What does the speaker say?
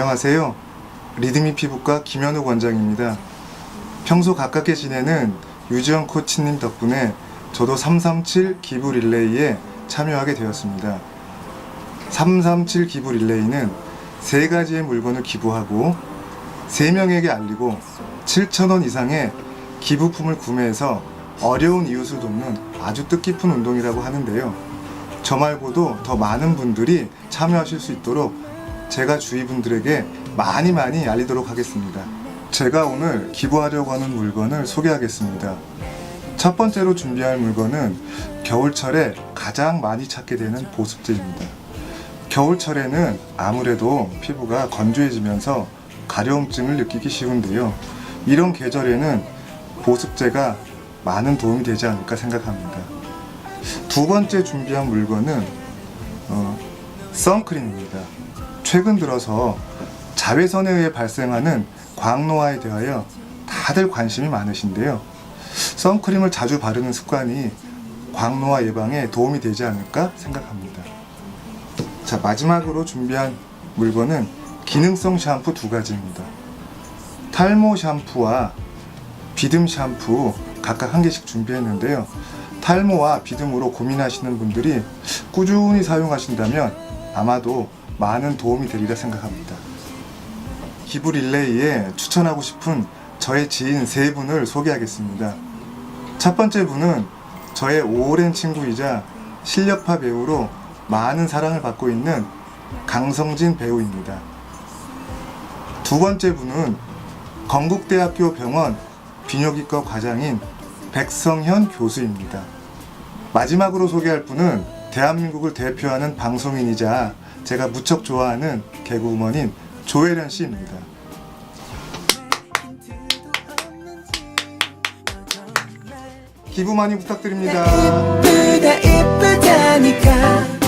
안녕하세요. 리드미 피부과 김현욱 원장입니다. 평소 가깝게 지내는 유지영 코치님 덕분에 저도 337 기부 릴레이에 참여하게 되었습니다. 337 기부 릴레이는 세 가지의 물건을 기부하고 세 명에게 알리고 7,000원 이상의 기부품을 구매해서 어려운 이웃을 돕는 아주 뜻깊은 운동이라고 하는데요. 저 말고도 더 많은 분들이 참여하실 수 있도록 제가 주위 분들에게 많이 많이 알리도록 하겠습니다. 제가 오늘 기부하려고 하는 물건을 소개하겠습니다. 첫 번째로 준비할 물건은 겨울철에 가장 많이 찾게 되는 보습제입니다. 겨울철에는 아무래도 피부가 건조해지면서 가려움증을 느끼기 쉬운데요. 이런 계절에는 보습제가 많은 도움이 되지 않을까 생각합니다. 두 번째 준비한 물건은 어, 선크림입니다. 최근 들어서 자외선에 의해 발생하는 광노화에 대하여 다들 관심이 많으신데요. 선크림을 자주 바르는 습관이 광노화 예방에 도움이 되지 않을까 생각합니다. 자, 마지막으로 준비한 물건은 기능성 샴푸 두 가지입니다. 탈모 샴푸와 비듬 샴푸 각각 한 개씩 준비했는데요. 탈모와 비듬으로 고민하시는 분들이 꾸준히 사용하신다면 아마도 많은 도움이 되리라 생각합니다. 기부 릴레이에 추천하고 싶은 저의 지인 세 분을 소개하겠습니다. 첫 번째 분은 저의 오랜 친구이자 실력파 배우로 많은 사랑을 받고 있는 강성진 배우입니다. 두 번째 분은 건국대학교 병원 비뇨기과 과장인 백성현 교수입니다. 마지막으로 소개할 분은 대한민국을 대표하는 방송인이자 제가 무척 좋아하는 개그우먼인 조혜련 씨입니다. 기부 많이 부탁드립니다. 이쁘다니까